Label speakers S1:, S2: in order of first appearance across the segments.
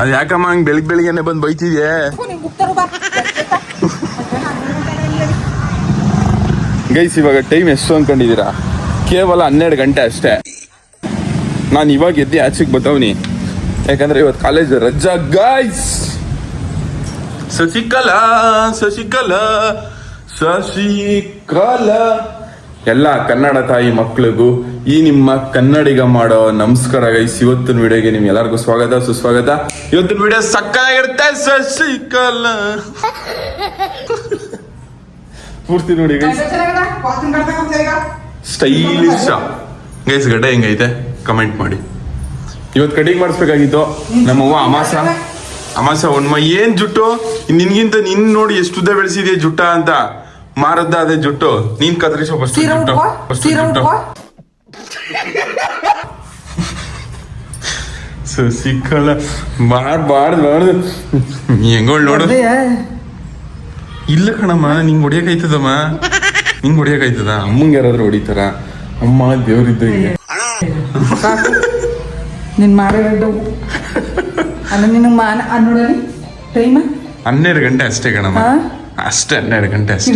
S1: ಅದು ಯಾಕಮ್ಮ ಹಂಗೆ ಬೆಳಿಗ್ಗೆ ಬೆಳಿಗ್ಗೆನೆ ಬಂದು ಬೈತಿದ್ಯೆ? ಗೈಸ್ ಇವಾಗ ಟೈಮ್ ಎಷ್ಟು ಅನ್ಕೊಂಡಿದ್ದೀರಾ? ಕೇವಲ ಹನ್ನೆರಡು ಗಂಟೆ ಅಷ್ಟೇ. ನಾನು ಇವಾಗ ಎದ್ದು ಆಚೆಗೆ ಬತ್ತವನಿ. ಯಾಕಂದ್ರೆ ಇವತ್ತು ಕಾಲೇಜ್ ರಜಾ ಗೈಸ್ ಶಶಿಕಲಾ ಶಶಿಕಲಾ ಶಶಿಕಲಾ. ಎಲ್ಲ ಕನ್ನಡ ತಾಯಿ ಮಕ್ಕಳಿಗೂ ಈ ನಿಮ್ಮ ಕನ್ನಡಿಗ ಮಾಡೋ ನಮಸ್ಕಾರ ಗೈಸ್. ಇವತ್ತಿನ ವಿಡಿಯೋಗೆ ನಿಮ್ಗೆ ಎಲ್ಲರಿಗೂ ಸ್ವಾಗತ, ಸುಸ್ವಾಗತ. ಇವತ್ತಿನ ವಿಡಿಯೋ ಸಕ್ಕಾಗಿರುತ್ತೆ ಶಶಿಕಲಾ ಪೂರ್ತಿ ನೋಡಿ ಗೈಸ್. ಗೈಸ್, ಗಡ್ಡೆ ಹೆಂಗೈತೆ? ಕಮೆಂಟ್ ಮಾಡಿ. ಇವತ್ತು ಕಟಿಂಗ್ ಮಾಡಿಸ್ಬೇಕಾಗಿತ್ತು. ನಮ್ಮವ್ವ ಅಮಾಸ. ಅಮಾಸ ಒಣ್ಮ ಏನ್ ಜುಟ್ಟು? ನಿನ್ಗಿಂತ ನಿನ್ ನೋಡಿ ಎಷ್ಟು ಉದ್ದ ಬೆಳೆಸಿದ್ಯಾ ಜುಟ್ಟ ಅಂತ. ಮಾರದ್ದ ಅದೇ ಜುಟ್ಟು ನೀನ್ ಕತ್ರಿಸೋ ಫಸ್ಟ್ ಜುಟ್ಟು. ಫಸ್ಟ್ ಜುಟ್ಟು.
S2: ಉಟ್ಕೋ
S1: ಸಿಕ್ಕಲ್ಲ. ಬಾಡ್ ಬಾಡ್ ಬಾಡ್ದು ಹೆಂಗೋಳ್ ನೋಡು. ಇಲ್ಲ ಕಣಮ್ಮ ನಿಂಗ್ ಹೊಡಿಯಕೈತದಮ್ಮ ನಿಂಗ್ ಹೊಡಿಯಕೈತದ ಅಮ್ಮಂಗೆ ಯಾರಾದ್ರೂ ಹೊಡಿತಾರ? ಅಮ್ಮ ದೇವ್ರಿದ್ದ
S2: ಹಿಂಗೆ. ನಿನ್ ಮಾಡಿರೋದು ಅಲ್ಲ ನಿನಗೆ ಮಾನ ಅನ್ನೋಡಲಿ ಟೈಮ್
S1: ಹನ್ನೆರಡು ಗಂಟೆ ಅಷ್ಟೇ ಕಣಮ್ಮ? ಅಷ್ಟೇ ಹನ್ನೆರಡು ಗಂಟೆ ಅಷ್ಟೇ.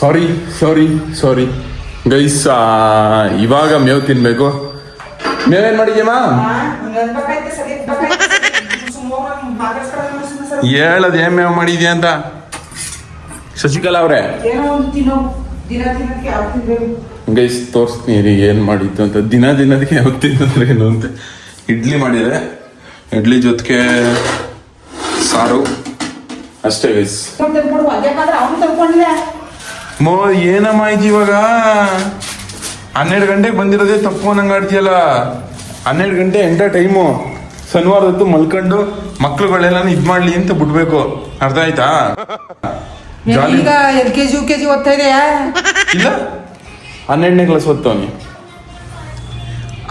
S1: ಸಾರಿ ಸಾರಿ ಸಾರಿ ಗೈಸ್ ಇವಾಗ ಮೇವ್ ತಿನ್ಬೇಕು. ಮೇವೇನ್ ಮಾಡಿದ್ಯಮ್ಮ ಹೇಳದ್ ಏನ್ ಮೇವು ಮಾಡಿದ್ಯಾ ಅಂತ? ಶಶಿಕಲಾ ಅವ್ರೆ.
S2: ಏನೋ ಒಂದು ದಿನ ದಿನಕ್ಕೆ ಯಾವ
S1: ಗೈಸ್ ತೋರಿಸ್ತೀನಿ ಏನ್ ಮಾಡಿದ್ದು ಅಂತ. ದಿನ ದಿನದಕ್ಕೆ ಯಾವ ತಿನ್ನೋದ್ರೆ ಏನು ಅಂತ. ಇಡ್ಲಿ ಮಾಡಿದೆ. ಇಡ್ಲಿ ಜೊತೆಗೆ ಸಾರು. ಅಷ್ಟೇ ಗೈಸ್ ಮೋ ಏನಮ್ಮ ಇದು ಇವಾಗ? ಹನ್ನೆರಡು ಗಂಟೆಗೆ ಬಂದಿರೋದೆ ತಪ್ಪು ನಂಗೆ ಆಡ್ತೀಯಲ್ಲ? ಹನ್ನೆರಡು ಗಂಟೆ ಎಂಟ ಟೈಮು ಶನಿವಾರದತ್ತು ಮಲ್ಕೊಂಡು ಮಕ್ಳುಗಳೆಲ್ಲ ಇದ್ ಮಾಡ್ಲಿ ಅಂತ ಬಿಡ್ಬೇಕು. ಅರ್ಥ ಆಯ್ತಾ? ಜಾಲಿ
S2: ಈಗ L K G U K G ಓದ್ತಾ ಇದೆಯಾ?
S1: ಇಲ್ಲ. ಹನ್ನೆರಡನೇ ಕ್ಲಾಸ್ ಓದ್ತವನಿ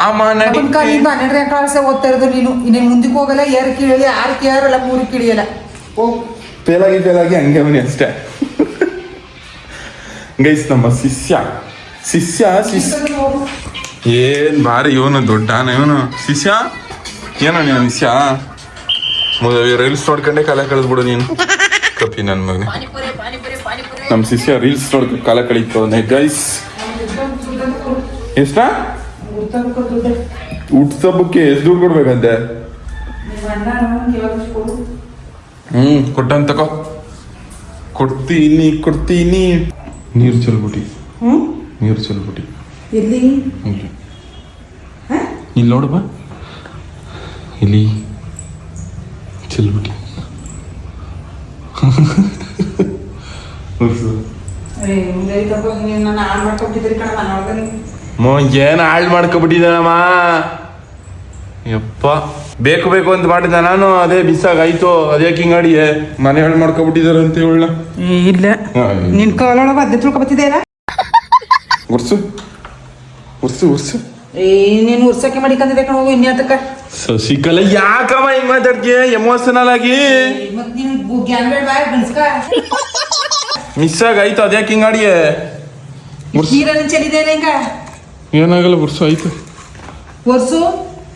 S1: ಅಮ್ಮ ನಡಿ.
S2: ಕಾಲ ಕಾಲಿಂದ ಹನ್ನೆರಡನೇ ಕ್ಲಾಸ್ ಓದ್ತಾ ಇರೋದು ನೀನು. ಇನ್ನೇನು ಮುಂದಕ್ಕೆ ಹೋಗಲ್ಲ. ಏರ್ ಕಿಳಿಯಲ್ಲ ಆರು ಕೇರಲ್ಲ ಮೂರು ಕಿಳಿಯಲ್ಲ. ಹೋಗ್.
S1: ಫೇಲಾಗಿ ಪೇಲಾಗಿ ಹಂಗೆ ಅವನಿ ಅಷ್ಟೇ. ಗೈಸ್ ನಮ್ಮ ಶಿಷ್ಯ. ಶಿಷ್ಯ ಶಿಷ್ಯ. ಏನು ಭಾರಿ ಇವನು ದೊಡ್ಡಾನ ಇವನು. ಶಿಷ್ಯ? ಏನೋ ನೀನು ಶಿಷ್ಯ? ರೀಲ್ಸ್ ನೋಡ್ಕೊಂಡೆ ಕಾಲ ಕಳೆದ್ಬಿಡು ನೀನು. ಕಪ್ಪಿ ನನ್ನ ಮಗನೇ. ನಮ್ಮ ಶಿಷ್ಯ ರೀಲ್ಸ್ ನೋಡ್ ಕಾಲ ಕಳೀತು ಗೈಸ್ ಎಷ್ಟ?
S2: ದುಡ್ಡು.
S1: ಹುಟ್ಟಸಬ್ಬಕ್ಕೆ ಎಷ್ಟು ದುಡ್ಡು ಕೊಡ್ಬೇಕಂತೆ? ಹ್ಮ್ ಕೊಟ್ಟಂತ ತಕೋ. ಕೊಡ್ತೀನಿ ಕೊಡ್ತೀನಿ. ನೀರು ಚೆಲ್ಬಿಟ್ಟಿ.
S2: ಹ್ಮ್?
S1: ನೀರು ಚೆಲ್ಬಿಟ್ಟಿ.
S2: ಎಲ್ಲಿ?
S1: ಇಲ್ಲಿ. ಇಲ್ಲಿ ನೋಡು ಬಾ. ಇಲ್ಲಿ. ಚೆಲ್ಬಿಟ್ಟಿ. ಏನ್ ಹಾಳು ಮಾಡ್ಕೊಬಿಟ್ಟಿದ್ದಾನಮ್ಮ ಯಪ್ಪ. ಬೇಕು ಬೇಕು ಅಂತ ಮಾಡಿದ ನಾನು ಅದೇ ಬಿಸಾಗ ಆಯ್ತು ಅದೇ ಹಿಂಗಾಡಿ ಮನೆ ಹಾಳು ಮಾಡ್ಕೊಬಿಟ್ಟಿದಾರೆ ಅಂತ ಹೇಳ.
S2: ಇಲ್ಲ. ನಿನ್ ಕಾಲೊಳಗೆ ಅದೇ ತಿಳ್ಕೊಬತ್ತಿದೆಯಲ್ಲ
S1: ಉರ್ಸು. ಉರ್ಸು ಉರ್ಸು.
S2: ಏ ನೀನು ಉರ್ಸಕ್ಕೆ ಮಾಡಿಕಂದಿದೆ ಕಣ ಹೋಗು ಇನ್ಯಾತಕ್ಕ
S1: ಶಶಿಕಲ ಯಾಕಮ್ಮ ಹಿಂಗ್ ಮಾತಾಡ್ತೀಯ? ಎಮೋಷನಲ್ ಆಗಿ.
S2: ಮತ್ ನೀನು ಜ್ಞಾನ ಬೇಡ ಗಣಸ್ಕ
S1: ಮಿಸ್ ಆಗಾಯ್ತು ಅದೇ ಹಿಂಗಾಡಿಯೇ
S2: ನೀರನ್ನು ಚೆಲ್ಲಿದೆ ಹಿಂಗ?
S1: ಏನಾಗಲ್ಲ ಉರ್ಸು ಆಯ್ತು.
S2: ಒರ್ಸು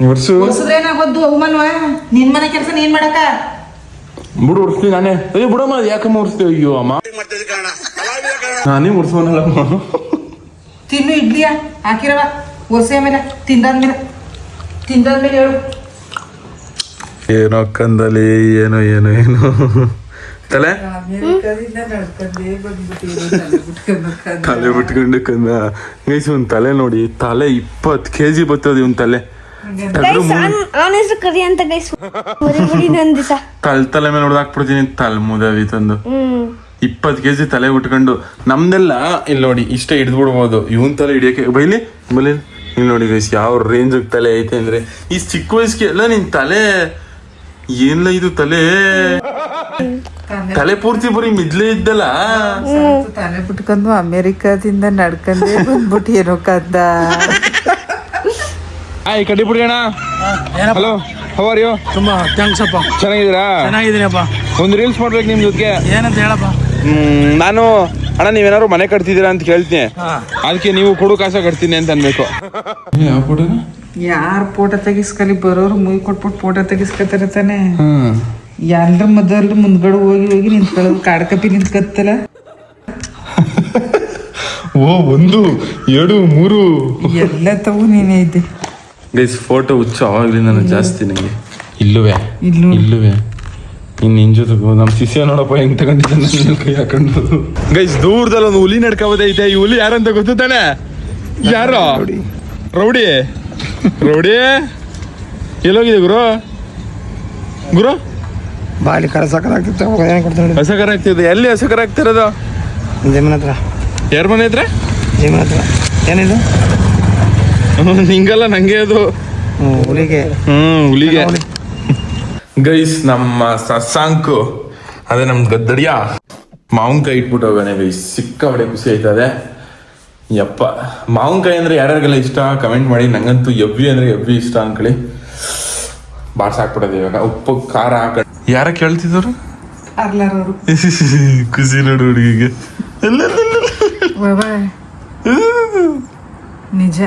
S1: ಉರ್ಸು
S2: ಒರ್ಸಿದ್ರೆ ಏನಾಗೋದು? ಅವಮಾನವ? ನಿನ್ ಮನೆ ಕೆಲಸ ನೀನ್ ಮಾಡಕ?
S1: ಬಿಡು ನಾನೇ. ಅಯ್ಯೋ ಬಿಡಮ್ಮ ಅದು ಯಾಕಮ್ಮ ಉರ್ಸ್ತೀವಿ ಅಯ್ಯೋ ಅಮ್ಮ. ನಾನೇ ಉರ್ಸೋನಲ್ಲಮ್ಮ
S2: ತಿನ್ನು ಇಡ್ಲಿಯ? ಹಾಕಿರವ. ಒರ್ಸೆ ಮೇಲೆ ತಿಂದಾದ್ಮೇಲೆ. ತಿಂದಾದ್ಮೇಲೆ ಹೇಳು.
S1: ಏನೋ ಕಂದಲಿ ಏನೋ ಏನೋ ಏನೋ. ತಲೆ? ತಲೆ ಬಿಟ್ಕೊಂಡು ಕಂದ. ಗೈಸ್ ಒಂದ್ ತಲೆ ನೋಡಿ. ತಲೆ ಇಪ್ಪತ್ ಕೆಜಿ ಬರ್ತದೆ ಇವನ್ ತಲೆ.
S3: ಕರಿ ಅಂತ ಗೈಸ್
S1: ತಲ್ ತಲೆ ಮೇಲೆ ಹೊಡೆದಾಕ್ಬಿಡ್ತೀನಿ ತಲ್ ಮುದವಿ ತಂದು.
S3: ಇಪ್ಪತ್ತು
S1: ಇಪ್ಪತ್ ಕೆಜಿ ತಲೆ ಉಟ್ಕೊಂಡು ನಮ್ದೆಲ್ಲ ಇಲ್ಲಿ ನೋಡಿ ಇಷ್ಟೇ ಹಿಡಿದು ಬಿಡ್ಬೋದು ಇವನ್ ತಲೆ ಹಿಡಿಯಕ್ಕೆ ಬೈಲಿ ಬೈಲಿ ಇಲ್ಲಿ. ನೋಡಿ ಗೈಸ್ ಯಾವ ರೇಂಜ್ ತಲೆ ಐತೆ ಅಂದ್ರೆ ಈ ಚಿಕ್ಕ ವಯಸ್ಸಿಗೆ ಎಲ್ಲ ನಿನ್ ತಲೆ ಏನ್ಲ ಇದು ತಲೆ? ತಲೆ ಪೂರ್ತಿ ಬರೀ ಮಿದ್ಲೆ ಇದ್ದಲ್ಲ?
S2: ತಲೆ ಬಿಟ್ಕೊಂಡು ಅಮೆರಿಕಾದಿಂದ ನಡ್ಕೊಂಡೇ ಬಂದ್ಬಿಟ್ಟು ಏನೋ ಕದ್ದ.
S1: ಆಯ್ ಕಡ್ಡಿ ಬಿಡ್ಗಣ ಹಲೋ ಹವರ್ ಯು
S4: ತುಂಬಾ ಥ್ಯಾಂಕ್ಸ್ ಅಪ್ಪ
S1: ಚೆನ್ನಾಗಿದ್ದೀರಾ?
S4: ಚೆನ್ನಾಗಿದ್ದೀನಪ್ಪ.
S1: ಒಂದು ರೀಲ್ಸ್ ಮಾಡ್ಬೇಕು ನಿಮ್ ಜೊತೆಗೆ.
S4: ಏನಂತ ಹೇಳಪ್ಪ?
S1: ಹ್ಮ್, ನಾನು ಅಣ್ಣ ನೀವೇನಾದ್ರು ಮನೆ ಕಟ್ತಿದ್ದೀರಾ ಅಂತ ಕೇಳ್ತೀನಿ.
S4: ಹಾ.
S1: ಅದಕ್ಕೆ ನೀವು ಕೊಡು ಕಾಸ ಕಟ್ತೀನಿ ಅಂತ ಅನ್ಬೇಕು. ಯಾವ ಫೋಟೋ
S2: ಯಾರು ಫೋಟೋ ತೆಗಿಸ್ಕಲಿ? ಬರೋರು ಮುಗಿ ಕೊಟ್ಬಿಟ್ಟು ಫೋಟೋ ತೆಗಿಸ್ಕೊತಾರೆ ತಾನೆ. ಎಲ್ಲರ ಮೊದಲು ಮುಂದ್ಗಡೆ ಹೋಗಿ ಹೋಗಿ ನಿಂತ್ಕೊಳ್ಳೋದು ಕಾಡ್ಕಪ್ಪಿ ನಿಂತ್ಕತ್ತಲ್ಲ?
S1: ಓ ಒಂದು ಎರಡು ಮೂರು.
S2: ಎಲ್ಲ ತಗೋ ನೀನೇ ಇದ್ದೆ.
S1: ಗೈಸ್ ಫೋಟೋ ಹುಚ್ಚ ನಾನು ಜಾಸ್ತಿ ನಂಗೆ. ಇಲ್ಲುವೆ.
S2: ಇಲ್ಲೂ.
S1: ಇಲ್ಲುವೆ. ಇನ್ ನಿನ್ ಜೊತೆ ನಮ್ಮ ಶಿಷ್ಯ ನೋಡಪ್ಪ ಹೆಂಗ್ ತಗೊಂಡಿದ್ದಾನೆ ನನ್ನ ಕೈ ಹಾಕೊಂಡು ಗೈಸ್ ದೂರದಲ್ಲಿ ಒಂದು ಹುಲಿ ನಡ್ಕೋಬೋದೈತೆ ಈ ಹುಲಿ ಯಾರಂತ ಗೊತ್ತು ತಾನೆ? ಯಾರು? ರೌಡಿ. ರೌಡಿ. ಎಲ್ಲೋಗಿದೆ ಗುರು? ಗುರು?
S4: ಬಾಲಿ ಕರಸಕರ ಆಗ್ತಿತ್ತು. ಅವಾಗ ಏನ್ ಕೊಡ್ತಾನೆ
S1: ಹಸಕರ ಆಗ್ತಿದೆ. ಎಲ್ಲಿ ಹಸಕರ ಆಗ್ತಿರೋದು?
S4: ಜಮೀನ್ ಹತ್ರ.
S1: ಯಾರ ಮನೆ ಹತ್ರ?
S4: ಜಮೀನ್ ಹತ್ರ. ಏನಿದು?
S1: ನಿಂಗಲ್ಲ ನಂಗೆ ಅದು.
S4: ಹ್ಞೂ ಹುಲಿಗೆ.
S1: ಹ್ಮ್ ಹುಲಿಗೆ. ಗೈಸ್ ನಮ್ಮ ಸಸಾಂಕು ಅದೇ ನಮ್ ಗದ್ದಡಿಯ ಮಾವಿನಕಾಯಿ ಇಟ್ಬಿಟ್ಟು ಹೋಗೋಣ ಗೈಸ್. ಸಿಕ್ಕಾಪಟ್ಟೆ ಖುಷಿ ಆಯ್ತದೆ. ಯಪ್ಪ ಮಾವಿನಕಾಯಿ ಅಂದ್ರೆ ಯಾರ್ಯಾರಿಗೆಲ್ಲ ಇಷ್ಟ? ಕಮೆಂಟ್ ಮಾಡಿ. ನಂಗಂತೂ ಎವ್ವಿ ಅಂದ್ರೆ ಎವ್ವಿ ಇಷ್ಟ ಅನ್ಕೊಳ್ಳಿ. ಬಾಡ್ಸ ಹಾಕ್ಬಿಡೋದು ಇವಾಗ. ಉಪ್ಪು ಖಾರ ಹಾಕ. ಯಾರ ಕೇಳ್ತಿದ್ರು? ಖುಷಿ ನೋಡು ಹುಡುಗಿಗೆ.
S2: ನಿಜ.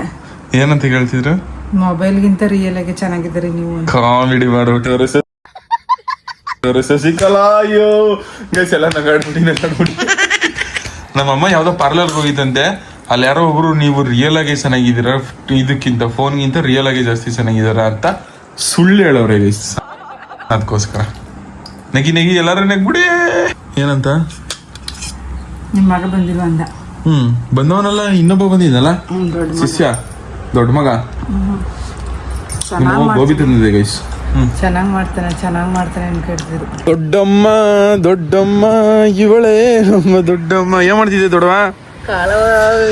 S1: ಏನಂತ ಕೇಳ್ತಿದ್ರು
S2: ಮೊಬೈಲ್ಗಿಂತ ರಿಯಲ್ ಆಗಿ ಚೆನ್ನಾಗಿದ್ದೀರಿ ನೀವು
S1: ಕಾಮಿಡಿ ಮಾಡ್ಬಿಟ್ಟವ್ರೆ ಸರ್ ಶಶಿಕಲಾ ಅಯ್ಯೋ. ಗೈಸ್ ಎಲ್ಲ ನಗಾಡ್ಬಿಟ್ಟು ನಗಾಡ್ಬಿಟ್ಟು ನಮ್ಮಮ್ಮ ಯಾವ್ದೋ ಪಾರ್ಲರ್ಗೆ ಹೋಗಿದ್ದಂತೆ. ಅಲ್ಲಿ ಯಾರೋ ಒಬ್ರು ನೀವು ರಿಯಲ್ ಆಗಿ ಚೆನ್ನಾಗಿದ್ದೀರ? ಇದಕ್ಕಿಂತ ಫೋನ್ಗಿಂತ ರಿಯಲ್ ಆಗಿ ಜಾಸ್ತಿ ಚೆನ್ನಾಗಿದ್ದೀರ? ಅಂತ ಸುಳ್ಳು ಹೇಳವ್ರೆ ಗೈಸ್ ಅದಕ್ಕೋಸ್ಕರ. ನಗಿ ನಗಿ ಎಲ್ಲಾರು ನಗ್ಬಿಡಿ. ಏನಂತ?
S2: ನಿಮ್ಮ ಮಗ ಬಂದಿಲ್ಲ ಅಂದ.
S1: ಹ್ಮ್ ಬಂದವನಲ್ಲ ಇನ್ನೊಬ್ಬ ಬಂದಿದ್ದಲ್ಲ ಶಿಷ್ಯ. ದೊಡ್ಡ ಮಗ? ಗೋಬಿ ತಂದಿದೆ ಗೈಸ್
S2: ಚೆನ್ನಾಗಿ ಮಾಡ್ತಾನೆ ಚೆನ್ನಾಗಿ ಮಾಡ್ತಾನೆ ಕೇಳ್ತಿದ್ರು.
S1: ದೊಡ್ಡಮ್ಮ ದೊಡ್ಡಮ್ಮ ಇವಳೇ ನಮ್ಮ ದೊಡ್ಡಮ್ಮ. ಏನ್ ಮಾಡ್ತಿದ್ದೆ ದೊಡ್ಡವ?
S2: ಕಾಳು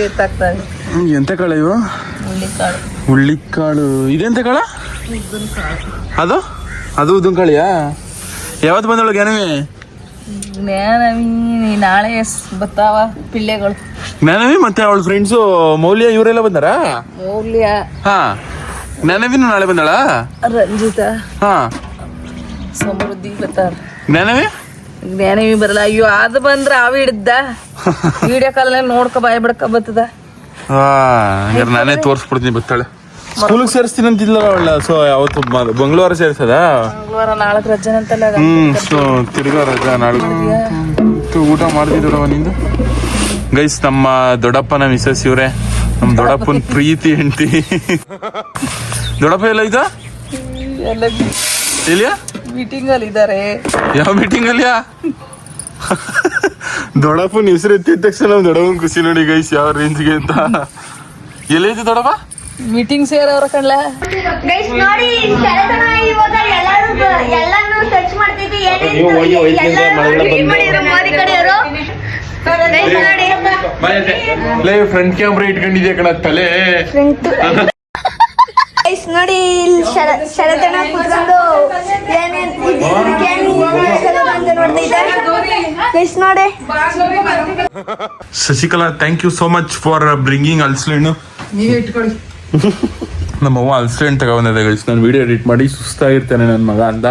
S2: ಎತ್ತಾಕ್ತಾರೆ
S1: ಎಂತ ಕಾಳು ಇವು?
S2: ಹುಳ್ಳಿಕಾಳು
S1: ಇದೆಂತ ಕಾಳ? ಅದು? ಅದು ಉದ್ದಿನ ಕಾಳಿಯಾ ಯಾವತ್ತು ಬಂದೊಳಗೆ ಏನವಿ
S5: ಜ್ಞಾನವಿ ನಾಳೆ ಬರ್ತಾವ ಪಿಳ್ಳೆಗಳು.
S1: ಜ್ಞಾನವಿ ಮತ್ತೆ ಅವಳ ಫ್ರೆಂಡ್ಸು ಮೌಲ್ಯ ಇವರೆಲ್ಲ ಬಂದಾರ?
S5: ಮೌಲ್ಯ.
S1: ಹಾ. ಜ್ಞಾನವಿನು ನಾಳೆ ಬಂದಾಳ?
S5: ರಂಜಿತ.
S1: ಹಾ.
S5: ಸಮೃದ್ಧಿ ಬರ್ತಾರ
S1: ಜ್ಞಾನವಿ?
S5: ಜ್ಞಾನವಿ ಬರಲ್ಲ. ಅಯ್ಯೋ ಅದು ಬಂದ್ರ ಅವ ಹಿಡ್ದ. ವಿಡಿಯೋ ಕಾಲ್ ನೋಡ್ಕೊ ಬಾಯ್ ಬಿಡ್ಕ ಬತ್ತದ.
S1: ಹಾ ನಾನೇ ತೋರಿಸ್ಬಿಡ್ತೀನಿ ಬರ್ತಾಳೆ ಸ್ಕೂಲಿಗೆ ಸೇರಿಸ್ತೀನಿ ಅಂತಿದ್ಲ ಅವಳ ಸೊ ಯಾವತ್ತು ಬಂಗ್ಳೂರ ಸೇರಿಸದ?
S5: ಮಂಗಳವಾರ ರಜೆ ಅಂತಲ್ಲ.
S1: ಹ್ಮ್ ಸೊ ತಿರ್ಗಾ ರಜಾ ನಾಳೆ ಊಟ ಮಾಡ್ತಿದ್ರು ನಿಂದು? ಗೈಸ್ ನಮ್ಮ ದೊಡ್ಡಪ್ಪನ ಮಿಸಸ್ ಇವ್ರೆ. ನಮ್ ದೊಡ್ಡಪ್ಪನ ಪ್ರೀತಿ ಹೆಂಡತಿ. ದೊಡ್ಡಪ್ಪ ಎಲ್ಲ ಇದ್ದ?
S5: ಎಲ್ಲ
S1: ಎಲ್ಲಿಯಾ?
S5: ಮೀಟಿಂಗ್ ಅಲ್ಲಿ ಇದಾರೆ
S1: ಯಾವ ಮೀಟಿಂಗ್ ಅಲ್ಲಿಯಾ ದೊಡ್ಡಪ್ಪನ ಹೆಸರು ಎತ್ತಿದ ತಕ್ಷಣ ನಮ್ ದೊಡ್ಡಪ್ಪನ ಖುಷಿ ನೋಡಿ ಗೈಸ್ ಯಾವ ರೇಂಜ್ಗೆ ಅಂತ. ಎಲ್ಲೈತಿ ದೊಡ್ಡಪ್ಪ?
S5: ಮೀಟಿಂಗ್ ಸೇರವ್ರ ಕಣ್ಲ?
S3: ಗೈಸ್ ನೋಡಿ ಇವಾಗ ಎಲ್ಲಾರು ಎಲ್ಲಾನು ಸರ್ಚ್ ಮಾಡ್ತಿದ್ವಿ
S1: ಫ್ರಂಟ್ ಕ್ಯಾಮ್ರಾ ಇಟ್ಕೊಂಡಿದ್ಯಾ ಕಣ ತಲೆ.
S3: ಗೈಸ್ ನೋಡಿ ಇಲ್ಲಿ ಶರತನ ಕುತ್ಕೊಂಡು ಏನೇನ್ ಗೈಸ್ ನೋಡಿ.
S1: Shashikala thank you so much for bringing ಅಲ್ಸ್ಲೇನು
S2: ನೀವೇ ಇಟ್ಕೊಳ್ಳಿ.
S1: ನಮ್ಮವ್ವ ಅಲ್ಸ್ಟೆಂಟ್ ತಗೊಬಂದಿದೆ ಗೈಸ್ ನಾನು ವಿಡಿಯೋ ಎಡಿಟ್ ಮಾಡಿ ಸುಸ್ತಾಗಿರ್ತೇನೆ ನನ್ನ ಮಗ ಅಂತ.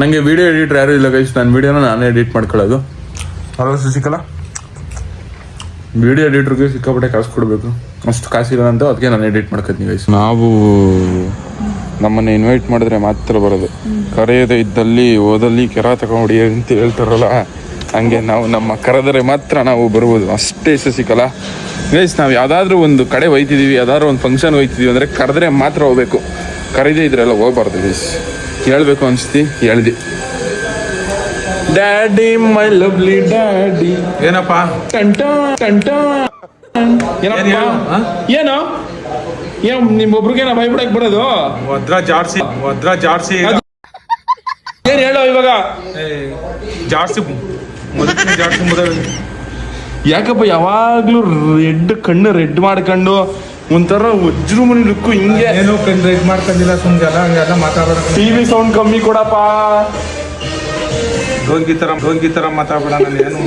S1: ನನಗೆ ವಿಡಿಯೋ ಎಡಿಟರ್ ಯಾರು ಇಲ್ಲ ಗೈಸ್ ನಾನು ವಿಡಿಯೋನ ನಾನೇ ಎಡಿಟ್ ಮಾಡ್ಕೊಳ್ಳೋದು. ಹಲೋ ಸಿಕ್ಕಲ್ಲ ವಿಡಿಯೋ ಎಡಿಟ್ರಿಗೆ ಸಿಕ್ಕಾಪಟ್ಟೆ ಕಾಸು ಕೊಡಬೇಕು. ಅಷ್ಟು ಕಾಸಿಲ್ಲ ಅಂತ ಅದಕ್ಕೆ ನಾನು ಎಡಿಟ್ ಮಾಡ್ಕೊತೀನಿ ಗೈಸ್ ನಾವು ನಮ್ಮನ್ನು ಇನ್ವೈಟ್ ಮಾಡಿದ್ರೆ ಮಾತ್ರ ಬರೋದು. ಕರೆಯದೇ ಇದ್ದಲ್ಲಿ ಓದಲ್ಲಿ ಕೆರ ತಗೊಂಡು ಅಂತ ಹೇಳ್ತಾರಲ್ಲ. ಹಂಗೆ ನಾವು ನಮ್ಮ ಕರೆದರೆ ಮಾತ್ರ ನಾವು ಬರ್ಬೋದು ಅಷ್ಟೇ ಶಶಿಕಲಾ ಗೈಸ್ ನಾವು ಯಾವುದಾದ್ರೂ ಒಂದು ಕಡೆ ಒಯ್ತಿದ್ದೀವಿ ಯಾವ್ದಾದ್ರು ಒಂದು ಫಂಕ್ಷನ್ ಒಯ್ತಿದ್ದೀವಿ ಅಂದರೆ ಕರೆದ್ರೆ ಮಾತ್ರ ಹೋಗ್ಬೇಕು. ಕರೀದೇ ಇದ್ರೆಲ್ಲ ಹೋಗ್ಬಾರ್ದು ಗೈಸ್ ಹೇಳಬೇಕು ಅನ್ಸ್ತಿ? ಹೇಳ್ದಿ. ಡ್ಯಾಡಿ ಮೈ ಲವ್ಲಿ ಡ್ಯಾಡಿ
S6: ಏನಪ್ಪ?
S1: ಟಂಟ ಟಂಟ ಏನಪ್ಪ? ಏನೋ? ಏನ್ ನಿಮ್ಮೊಬ್ರಿಗೇನ ಭಯಪಡಕ್ ಬಿಡೋದು
S6: ವದ್ರ ಜಾರ್ಸಿ ವದ್ರ ಜಾರ್ಸಿ.
S1: ಏನ್ ಹೇಳೋ ಇವಾಗ?
S6: ಜಾರ್ಸಿ.
S1: ಯಾಕಪ್ಪ ಯಾವಾಗ್ಲೂ ರೆಡ್ ಕಣ್ಣು ರೆಡ್ ಮಾಡ್ಕೊಂಡು ಒಂಥರ ವಜ್ರು ಮನಿ ಲುಕ್ಕು ಹಿಂಗೆ.
S6: ಏನೋ ಕಣ್ಣು ರೆಡ್ ಮಾಡ್ಕೊಂಡಿಲ್ಲ ಸುಮ್ಗೆಲ್ಲ ಹಂಗೆಲ್ಲ ಮಾತಾಡೋಣ
S1: ಟಿವಿ ಸೌಂಡ್ ಕಮ್ಮಿ ಕೊಡಪ್ಪ.
S6: ಢೋಂಗಿ ತರ ಢೋಂಗಿ ತರ ಮಾತಾಡಬೇಡ ನಾನು ಏನು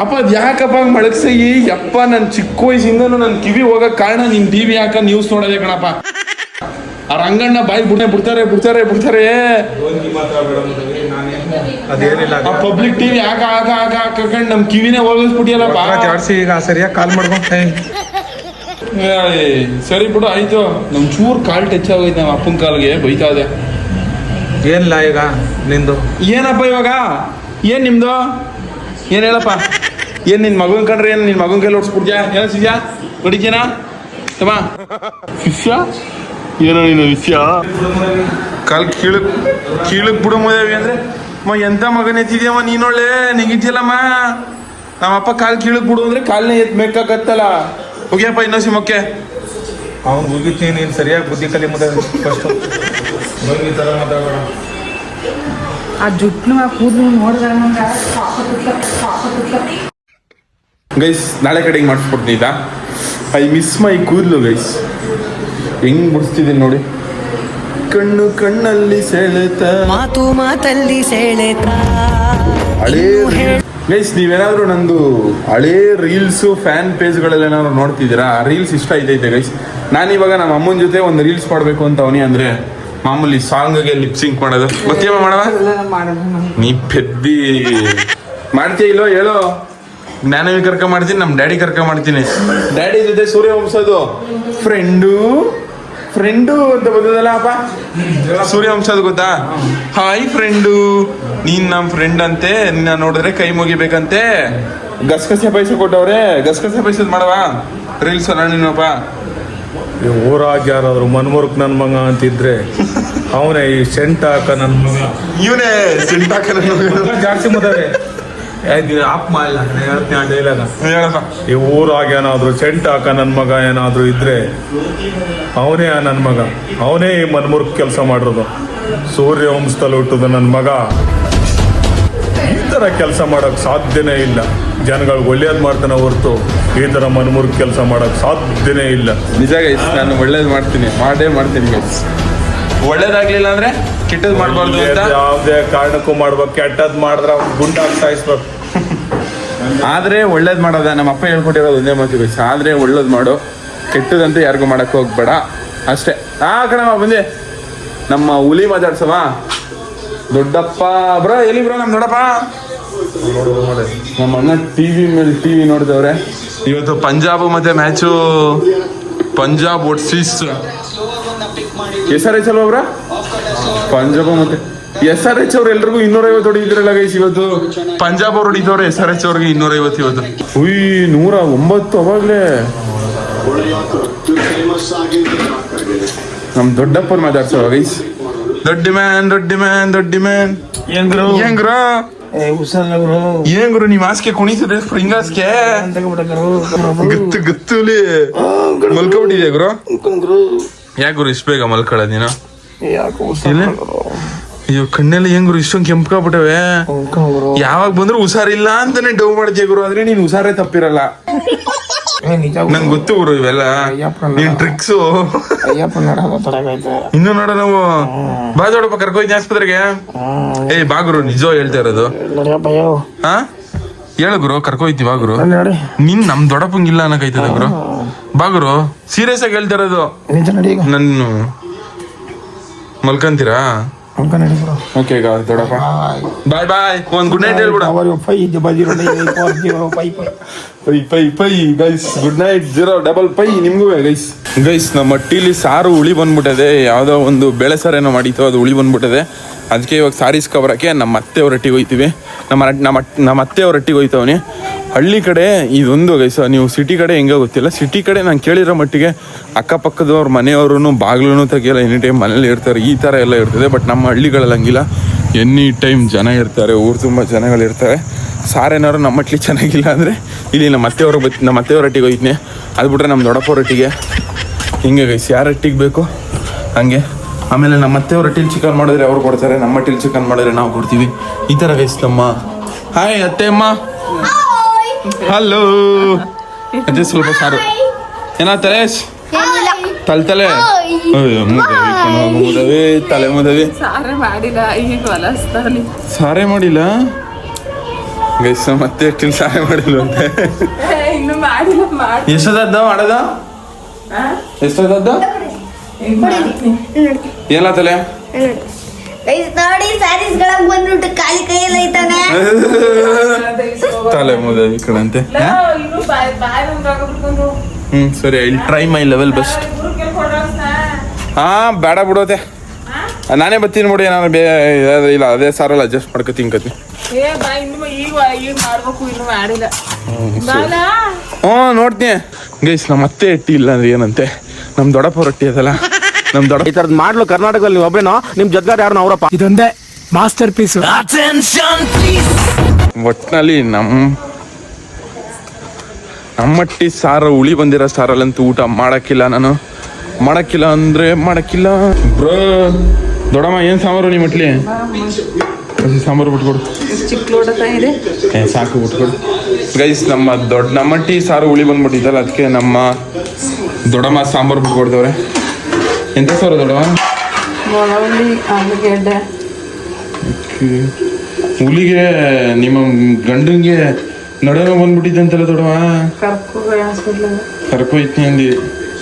S1: ಅಪ್ಪ ಅದ್ ಯಾಕಪ್ಪ ಹಂಗ್ ಮಳಗ್ಸಿ ಯಪ್ಪ ನನ್ ಚಿಕ್ಕ ವಯಸ್ಸಿಂದನು ನನ್ ಕಿವಿ ಹೋಗಕ್ ಕಾರಣ ನಿನ್ ಟಿವಿ ಹಾಕ ನ್ಯೂಸ್ ನೋಡೋದೇ ಕಣಪ್ಪ. ಆ ರಂಗಣ್ಣ ಬಾಯಿ ಬಿಡ್ನೆ ಬಿಡ್ತಾರೆ ಬಿಡ್ತಾರೆ ಬಿಡ್ತಾರೆ.
S6: ಅದೇನಿಲ್ಲ
S1: ಆ ಪಬ್ಲಿಕ್ ಟಿವಿ ಆಗ ಆಗ ಆಗ ಹಾಕೊಂಡು ನಮ್ ಕಿವಿನೇ ಹೋಗಿಸ್ಬಿಟ್ಟಿಯಲ್ಲಪ್ಪ
S6: ಜಾಡ್ಸಿ ಈಗ ಸರಿಯಾಗಿ ಕಾಲ್
S1: ಮಾಡ್ಕೊಂಡು ಸರಿ ಬಿಡು ಆಯ್ತು. ನಮ್ ಚೂರ್ ಕಾಲ್ ಟಚ್ ಆಗೋಯ್ತು ನಮ್ಮ ಅಪ್ಪನ ಕಾಲ್ಗೆ ಬೈತಾ ಇದೆ
S6: ಏನಿಲ್ಲ ಈಗ ನಿಂದು?
S1: ಏನಪ್ಪ ಇವಾಗ? ಏನ್ ನಿಮ್ದು? ಏನ್ ಹೇಳಪ್ಪ? ಏನ್ ನಿನ್ ಮಗನ್ ಕಂಡ್ರೆ ಏನ್ ನಿನ್ ಮಗನ್ ಕೈಲಿ ಓಡಿಸ್ಬಿಡ್ತೀಯಾ ಏನ ಶಿಷ್ಯ? ಹೊಡಿತೀನಾ ತಮ್ಮ. ಶಿಷ್ಯ? ಏನೋ ನೀನು ವಿಷಯ. ಕಾಲ್ ಕೀಳಕ್ ಕೀಳಕ್ ಬಿಡೋ ಮದುವೆ ಅಂದ್ರೆ? ಮ ಎಂತ ಮಗನ ಎತ್ತಿದ್ಯಮ್ಮ ನೀನೊಳ್ಳೆ? ನಮ್ಮ ನಮ್ಮಪ್ಪ ಕಾಲ್ ಕೀಳಕ್ ಬಿಡು ಅಂದ್ರೆ ಕಾಲ್ನೇ ಎತ್ ಬೇಕಾಗತ್ತಲ್ಲ. ಹೋಗ್ಯಪ್ಪ ಇನ್ನೊಸಿ ಸಿಮಕ್ಕೆ
S6: ಅವ್ನು ಹೋಗಿತ್ತೀನಿ ನೀನು ಸರಿಯಾಗಿ ಬುದ್ಧಿ ಕಲಿ ಮುದ ಫಸ್ಟು ಈ ಥರ ಮಾತಾಡೋಣ.
S2: ಆ ಜುಟ್ನು ಆ ಕೂದಲು ನೋಡಿದ್ರೆ
S1: ಗೈಸ್ ನಾಳೆ ಕಡೆಗೆ ಮಾಡಿಸ್ಕೊಡ್ತೀರಾ ಐ ಮಿಸ್ ಮೈ ಕೂದಲು ಗೈಸ್ ಹೆಂಗ್ ಬಿಡಿಸ್ತಿದ್ದೀನಿ ನೋಡಿ. ಕಣ್ಣು ಕಣ್ಣಲ್ಲಿ ಸೆಳೆತ.
S7: ಮಾತು ಮಾತಲ್ಲಿ ಸೆಳೆತ.
S1: ಹಳೇ ಗೈಸ್ ನೀವೇನಾದ್ರೂ ನಂದು ಹಳೆ ರೀಲ್ಸು ಫ್ಯಾನ್ ಪೇಜ್ಗಳೆಲ್ಲ ಏನಾದ್ರು ನೋಡ್ತಿದ್ದೀರಾ? ಆ ರೀಲ್ಸ್ ಇಷ್ಟ ಐತೈತೆ ಗೈಸ್ ನಾನು ಇವಾಗ ನಮ್ಮ ಅಮ್ಮನ ಜೊತೆ ಒಂದು ರೀಲ್ಸ್ ಮಾಡಬೇಕು ಅಂತ ಅವನಿ ಅಂದ್ರೆ ಮಾಮೂಲಿ ಸಾಂಗ್ಗೆ ಲಿಪ್ಸಿಂಕ್ ಮಾಡೋದು. ಮತ್ತೆ ಮಾಡವ ನೀ ಪೆದ್ದಿ. ಮಾಡ್ತೀಯ ಇಲ್ಲೋ ಹೇಳೋ. ಜ್ಞಾನವಿ ಕರ್ಕ ಮಾಡ್ತೀನಿ ನಮ್ಮ ಡ್ಯಾಡಿ ಕರ್ಕ ಮಾಡ್ತೀನಿ. ಡ್ಯಾಡಿ ಜೊತೆ ಸೂರ್ಯ ವಂಶದು ಫ್ರೆಂಡು ಫ್ರೆಂಡು ಅಂತ ಬಂದದಲ್ಲ ಅಪ್ಪ? ಸೂರ್ಯ ವಂಶದ ಗೊತ್ತಾ ಹಾಯ್ ಫ್ರೆಂಡು ನೀನ್ ನಮ್ಮ ಫ್ರೆಂಡ್ ಅಂತೆ. ನಿನ್ನ ನೋಡಿದ್ರೆ ಕೈ ಮುಗಿಬೇಕಂತೆ. ಗಸಗಸೆ ಪೈಸೆ ಕೊಟ್ಟವ್ರೆ. ಗಸಗಸೆ ಪೈಸೆ ಮಾಡವ ರೀಲ್ಸ್ ನೀನಪ್ಪ.
S6: ಈ ಊರಾಗ ಯಾರಾದ್ರು ಮನ್ಮುರ್ಕ್ ನನ್ನ ಮಗ ಅಂತಿದ್ರೆ ಅವನೇ ಈ ಸೆಂಟ್ ಹಾಕ ನನ್ನ ಮಗ.
S1: ಇವನೇ ಸಿಂಟಾಕ
S6: ಜಾಸ್ತಿ ಮುದವೆ ಆಪ್ ಮಾಡಲ್ಲ ಹೇಳ್ತೀನಿ ಆ ಡೈಲಾಗ
S1: ಹೇಳಪ್ಪ
S6: ಈ ಊರಾಗ ಏನಾದ್ರು ಸೆಂಟ್ ಹಾಕ ನನ್ನ ಮಗ ಏನಾದ್ರು ಇದ್ರೆ ಅವನೇ ಆ ನನ್ನ ಮಗ. ಅವನೇ ಈ ಮನ್ಮುರ್ಗ್ ಕೆಲಸ ಮಾಡಿರೋದು. ಸೂರ್ಯ ವಂಶದಲ್ಲಿ ಹುಟ್ಟದ ನನ್ನ ಮಗ. ಈ ಥರ ಕೆಲಸ ಮಾಡೋಕೆ ಸಾಧ್ಯನೇ ಇಲ್ಲ. ಜನಗಳಿಗೆ ಒಳ್ಳೇದು ಮಾಡ್ತಾನೆ ಹೊರತು ಈ ಥರ ಮನ್ಮುರ್ಕ್ ಕೆಲಸ ಮಾಡೋಕೆ ಸಾಧ್ಯನೇ ಇಲ್ಲ.
S1: ನಿಜ ಗೈಸ್ ನಾನು ಒಳ್ಳೇದು ಮಾಡ್ತೀನಿ. ಮಾಡೇ ಮಾಡ್ತೀನಿ ಗೈಸ್ ಒಳ್ಳೇದಾಗ್ಲಿಲ್ಲ ಅಂದ್ರೆ ಕೆಟ್ಟದ್ ಮಾಡ್ಬಾರ್ದು ಅಂತ.
S6: ಯಾವುದೇ ಕಾರಣಕ್ಕೂ ಮಾಡ್ಬೇಕು ಕೆಟ್ಟದ್ ಮಾಡಿದ್ರೆ ಗುಂಡಾಗಿ ಸಾಯಿಸ್ಬೇಕು.
S1: ಆದ್ರೆ ಒಳ್ಳೇದ್ ಮಾಡೋದ, ನಮ್ಮ ಅಪ್ಪ ಹೇಳ್ಕೊಟ್ಟಿರೋದು ಒಂದೇ ಮಾತು ಬೇಸ ಆದ್ರೆ ಒಳ್ಳೇದ್ ಮಾಡು, ಕೆಟ್ಟದಂತ ಯಾರಿಗೂ ಮಾಡಕ್ ಹೋಗ್ಬೇಡ. ಅಷ್ಟೇ. ಆ ಕಣವ ಬಂದೆ. ನಮ್ಮ ಹುಲಿ ಮಾತಾಡ್ಸವ? ದೊಡ್ಡಪ್ಪ, ಬ್ರೋ, ಎಲ್ಲಿ ಬ್ರೋ ನಮ್ ದೊಡ್ಡಪ್ಪ? ನಮ್ಮ ಅಣ್ಣ ಟಿವಿ ಮೇಲೆ ಟಿವಿ ನೋಡಿದವ್ರೆ. ಇವತ್ತು ಪಂಜಾಬ್ ಮತ್ತೆ ಮ್ಯಾಚು. ಪಂಜಾಬ್ ಒಡ್ಸೀಸ್ ಎಚ್ ಅಲ್ವಾ ಬ್ರೋ? ಪಂಜಾಬ್ ಮತ್ತೆ ಎಸ್ ಆರ್ ಎಚ್ ಅವ್ರು ಎಲ್ರಿಗೂ ಇನ್ನೂರೈವತ್ತು ಹೊಡಿದ್ರಲ್ಲ ಗೈಸ್ ಇವತ್ತು. ಪಂಜಾಬ್ ಅವ್ರು ಹೊಡಿತವ್ರೆ ಎಸ್ ಆರ್ ಎಚ್ ಅವ್ರಿಗೆ ಇನ್ನೂರೈವತ್ತು ಇವತ್ತು. ಉಯ್ ನೂರ ಒಂಬತ್ತು ಅವಾಗ್ಲೇ. ನಮ್ ದೊಡ್ಡಪ್ಪನ್ ಮಾತಾಡ್ಸೋ ಗೈಸ್ ದೊಡ್ಡ ಮ್ಯಾನ್ ದೊಡ್ಡ ಮ್ಯಾನ್ ದೊಡ್ಡ ಮ್ಯಾನ್
S4: ಏನ್ ಗುರು?
S1: ಏನ್ ಗುರು? ನೀವ್ ಹಾಸ್ಗೆ ಕುಣಿಸಿದ್ರೆ ಸ್ಪ್ರಿಂಗ್ ಹಾಸ್ಗೆ ಗತ್ತು ಗತ್ತುಲಿ ಮಲ್ಕೊಬಿಟ್ಟಿದ್ಯಾ ಗುರು? ಯಾಕೆ ಗುರು ಇಷ್ಟ ಬೇಗ ಮಲ್ಕೊಳ್ಳೋದಿನ ನೀನು? ಇಲ್ಲ? ಅಯ್ಯೋ ಕಣ್ಣೆಲ್ಲ ಹೆಂಗ್ ಗುರು ಇಷ್ಟೊಂದು ಕೆಂಪ್ಕಾಗ್ಬಿಟ್ಟವೆ
S4: ಹುಡ್ಕೊಂಡ್
S1: ಯಾವಾಗ ಬಂದ್ರು ಹುಷಾರಿಲ್ಲ ಅಂತಾನೆ ಡೌ ಮಾಡ್ತೀಯ ಗುರು ಅಂದ್ರೆ ನೀನ್ ಹುಷಾರೇ ತಪ್ಪಿರಲ್ಲ.
S4: ಏ.
S1: ನಂಗೆ ಗೊತ್ತು ಗುರು ಇವೆಲ್ಲ. ನೀನ್ ಟ್ರಿಕ್ಸ್ ಇನ್ನು ನೋಡ ನಾವು. ಬಾ ದೊಡಪ್ಪ ಕರ್ಕೊಯ್ತೀನಿ ಆಸ್ಪತ್ರೆಗೆ. ಏಯ್ ಬಾ ಗುರು ನಿಜ ಹೇಳ್ತಾ ಇರೋದು. ಹಾ? ಹೇಳು ಗುರು ಕರ್ಕೊಯ್ತಿ ಬಾ ಗುರು. ನಿನ್ ನಮ್ ದೊಡ್ಡಪ್ಪಂಗಿಲ್ಲ ಅನ್ನಕೈತದ ಗುರು. ಬಾ ಗುರು ಸೀರಿಯಸ್ ಆಗಿ ಹೇಳ್ತಾ ಇರೋದು. ನನ್ನ ಮಲ್ಕಂತೀರಾ?
S4: ಅಂಕ ನಡಿ ಗುರು
S1: ಓಕೆ ಈಗ ದೊಡ್ಡಪ್ಪ ಬಾಯ್ ಬಾಯ್ ಒಂದು ಗುಡ್ ನೈಟ್ ಹೇಳ್ಬಿಡ
S4: hour five zero four zero five five
S1: five five guys good night zero double five ನಿಮಗೂ ಗೈಸ್ ಗೈಸ್ ನಮ್ಮ ಟೀಲಿ ಸಾರು ಹುಳಿ ಬಂದ್ಬಿಟ್ಟಿದೆ. ಯಾವುದೋ ಒಂದು ಬೆಳೆ ಸಾರು ಏನೋ ಮಾಡಿತ್ತು ಅದು ಹುಳಿ ಬಂದ್ಬಿಟ್ಟದೆ. ಅದಕ್ಕೆ ಇವಾಗ ಸಾರೀಸ್ ಕವರಕ್ಕೆ ನಮ್ಮ ಅತ್ತೆ ಅವ್ರ ಹಟ್ಟಿಗೆ ಹೋಯ್ತೀವಿ. ನಮ್ಮ ನಮ್ಮ ನಮ್ಮ ಅತ್ತೆ ಅವ್ರ ಹಟ್ಟಿಗೆ ಹೋಯ್ತವನಿ. ಹಳ್ಳಿ ಕಡೆ ಇದೊಂದು ಗೈಸ ನೀವು ಸಿಟಿ ಕಡೆ ಹೆಂಗೋ ಗೊತ್ತಿಲ್ಲ. ಸಿಟಿ ಕಡೆ ನಾನು ಕೇಳಿರೋ ಮಟ್ಟಿಗೆ ಅಕ್ಕಪಕ್ಕದವ್ರ ಮನೆಯವರು ಬಾಗ್ಲೂ ತೆಗಿಯಲ್ಲ ಎನಿ ಟೈಮ್ ಮನೇಲಿ ಇರ್ತಾರೆ, ಈ ಥರ ಎಲ್ಲ ಇರ್ತದೆ. ಬಟ್ ನಮ್ಮ ಹಳ್ಳಿಗಳಲ್ಲಿ ಹಂಗಿಲ್ಲ. ಎನಿ ಟೈಮ್ ಜನ ಇರ್ತಾರೆ, ಊರು ತುಂಬ ಜನಗಳಿರ್ತಾರೆ ಸಾರೇನಾದ್ರು ನಮ್ಮ ಮಟ್ಲಿ ಚೆನ್ನಾಗಿಲ್ಲ ಅಂದರೆ, ಇಲ್ಲಿ ನಮ್ಮ ಅತ್ತೆಯವ್ರ ಬತ್, ನಮ್ಮ ಅತ್ತೆಯವ್ರೊಟ್ಟಿಗೆ ಹೋಯ್ತೀನಿ. ಅದು ಬಿಟ್ರೆ ನಮ್ಮ ದೊಡ್ಡಪ್ಪರೊಟ್ಟಿಗೆ ಹಿಂಗೆ ಗೈಸ್ ಯಾರೊಟ್ಟಿಗೆ ಬೇಕು? ಹಂಗೆ. ಆಮೇಲೆ ನಮ್ಮ ಅತ್ತೆಯವ್ರ ಟಿಲ್ ಚಿಕನ್ ಮಾಡಿದ್ರೆ ಅವ್ರು ಕೊಡ್ತಾರೆ, ನಮ್ಮ ಟಿಲ್ ಚಿಕನ್ ಮಾಡಿದ್ರೆ ನಾವು ಕೊಡ್ತೀವಿ. ಈ ಥರ ಗೈಸ್ ನಮ್ಮ ಹಾಯ್ ಅತ್ತೆ, ಅಮ್ಮ. ಹಲೋ ಅದೇ ಸ್ವಲ್ಪ ಸಾರು ಏನಾಗ್ತಾರೆ ತಲೆ ತಲೆ ಮುದವಿ ತಲೆ ಮುದವಿ
S5: ಸಾರೆ ಮಾಡಿಲ್ಲ ಈಗ ಹೊಲಸ್ತಾನೆ
S1: ಸಾರೇ ಮಾಡಿಲ್ಲ ಗೈಸ್ ಮತ್ತೆ ಎಷ್ಟು ಸಾರೆ ಮಾಡಿಲ್ಲ ಅಂತ
S5: ಇನ್ನು ಮಾಡಿಲ್ಲ ಮಾಡಿ
S1: ಎಷ್ಟದದ್ದು ಮಾಡೋದ ಎಷ್ಟದದ್ದು ಎಲ್ಲ ತಲೆ
S3: ನೋಡಿ ಸ್ಯಾರೀಸ್ ಗಳಗ್ ಬಂದ್ಬಿಟ್ಟು ಖಾಲಿ ಕೈಯಲ್ಲಿ ಐತಾನೆ.
S1: ತಲೆ ಮುದವಿ ಕಣಂತೆ
S5: ಇನ್ನು ಬಾಯ್ ಬಾಯ್ ಬಿಟ್ಕೊಂಡು
S1: ಹ್ಮ್ ಸರಿ I try my level best ಹಾ ಬೇಡ ಬಿಡೋದೆ ನಾನೇ ಬರ್ತೀನಿ ನೋಡಿ ನಾನು ಬೇ ಇಲ್ಲ ಅದೇ ಸಾರಲ್ಲ ಅಡ್ಜಸ್ಟ್
S5: ಮಾಡ್ಕೋ ತಿಂಕತಿ
S1: ಹ್ಞೂ ನೋಡ್ತೀನಿ. ಗೈಸ್ ನಮ್ಮ ಅತ್ತೆ ಇಟ್ಟಿ ಇಲ್ಲ ಅಂದ್ರೆ ಏನಂತೆ? ನಮ್ಮ ದೊಡ್ಡಪ್ಪ ರೊಟ್ಟಿ ಅದಲ್ಲ. ನಮ್ಮ ದೊಡ್ಡ
S8: ಈ ತರದ್ ಮಾಡ್ಲು ಕರ್ನಾಟಕದಲ್ಲಿ ನೀವು ಒಬ್ರೇನೋ ನಿಮ್ ಜೊತೆಗಾರ ಯಾರು ಅವರಪ್ಪ.
S4: ಇದೊಂದೇ ಮಾಸ್ಟರ್ ಪೀಸ್
S1: ಒಟ್ಟಿನಲ್ಲಿ ನಮ್ಮ ನಮ್ಮಟ್ಟಿ ಸಾರ ಉಳಿ ಬಂದಿರೋ ಸಾರಲ್ಲಂತೂ ಊಟ ಮಾಡಕ್ಕಿಲ್ಲ ನಾನು. ಮಾಡಕ್ಕಿಲ್ಲ ಅಂದ್ರೆ ಮಾಡಕ್ಕಿಲ್ಲ. ಬ್ರೋ ದೊಡ್ಡಮ್ಮ ಏನ್ ಸಾಂಬಾರು ನಿಮ್ಮ ಮಟ್ಲಿ ಸಾಂಬಾರು ಬಿಟ್ಕೊಡು. ಏ ಸಾಕು ಬಿಟ್ಕೊಡು. ಗೈಸ್ ನಮ್ಮ ದೊಡ್ಡ ನಮ್ಮಟ್ಟಿ ಸಾರು ಉಳಿ ಬಂದ್ಬಿಟ್ಟಿದ್ದಲ್ಲ ಅದಕ್ಕೆ ನಮ್ಮ ದೊಡ್ಡಮ್ಮ ಸಾಂಬಾರು ಬಿಟ್ಕೊಡ್ತವ್ರೆ. ಎಂತ ಸಾರು ದೊಡ್ಡಮ್ಮ
S5: ಮೊಳವಳ್ಳಿ ಆಲೂಗೆಡ್ಡೆ.
S1: ಹುಲಿಗೆ ನಿಮ್ಮ ಗಂಡಂಗೆ ನಡುವೆ ಬಂದ್ಬಿಟ್ಟಿದ್ದಂತಲ್ಲ ದೊಡ್ಡವ?
S5: ಕರ್ಕೊ ಹಾಸ್ಪಿಟ್ಲ್
S1: ಕರ್ಕೊಯ್ತೀನಿ ಅಂದಿ.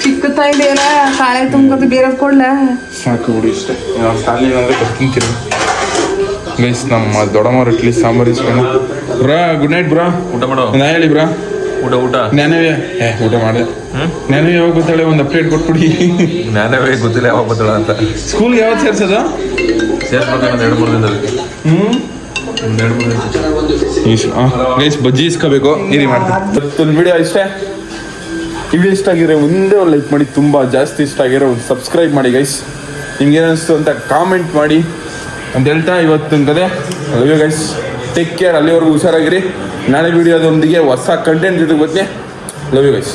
S5: ಚಿಕ್ಕ ಎಲ್ಲ ಕಾಳೆ ತುಂಬ್ಕೊತ ಬೇರೆ ಕೊಡ್ಲ.
S1: ಸಾಕು ಬಿಡಿ ಇಷ್ಟ. ನಾವು ಸಾಲಿ ಅಂದ್ರೆ ಬರ್ತಿಂತೀರಿ ಗೈಸ್ ನಮ್ಮ ದೊಡ್ಡಮ್ಮ ಇಡ್ಲಿ ಸಾಂಬಾರು ಇಸ್ಕೊಂಡು. Bro good night bro.
S9: ಊಟ ಮಾಡೋ.
S1: ನಾ ಹೇಳಿ ಬ್ರಾ.
S9: ಊಟ ಊಟ?
S1: ನೆನವೇ. ಏ ಊಟ ಮಾಡಿದೆ ಜ್ಞಾನವೇ ಯಾವಾಗ ಗೊತ್ತಾಳೆ ಒಂದು ಅಪ್ಡೇಟ್ ಕೊಟ್ಬಿಡಿ.
S9: ಜ್ಞಾನವೇ ಗೊತ್ತಿಲ್ಲ ಯಾವಾಗ ಗೊತ್ತಾಳ ಅಂತ.
S1: ಸ್ಕೂಲ್ ಯಾವಾಗ ಸೇರ್ಸೋದು?
S9: ಸೇರ್ಸ್ಬೇಕು ಒಂದು ಎರಡು ಮೂರು ದಿನದಲ್ಲಿ.
S1: ಹ್ಞೂ
S9: ಒಂದು ಎರಡು ಮೂರು ದಿನ
S1: ಗೈಸ್ ಬಜ್ಜಿ ಇಸ್ಕೋಬೇಕು. ನೀರಿ ಮಾಡ್ತೀನಿ. ಇವತ್ತೊಂದು ವಿಡಿಯೋ ಇಷ್ಟೇ? ಈ ವಿಡಿಯೋ ಇಷ್ಟ ಆಗಿರೋ ಒಂದೇ ಒಂದು ಲೈಕ್ ಮಾಡಿ. ತುಂಬ ಜಾಸ್ತಿ ಇಷ್ಟ ಆಗಿರೋ ಒಂದು ಸಬ್ಸ್ಕ್ರೈಬ್ ಮಾಡಿ ಗೈಸ್ ನಿಮ್ಗೆ ಏನಿಸ್ತು ಅಂತ ಕಾಮೆಂಟ್ ಮಾಡಿ. ಅಂತ ಹೇಳ್ತಾ ಇವತ್ತಿನ ಯು ಗೈಸ್ ಟೇಕ್ ಕೇರ್ ಅಲ್ಲಿವರೆಗೂ ಹುಷಾರಾಗಿರಿ. ನಾಳೆ ವಿಡಿಯೋದೊಂದಿಗೆ ಹೊಸ ಕಂಟೆಂಟ್ ಜೊತೆಗೆ ಬರ್ತೀನಿ. Love you guys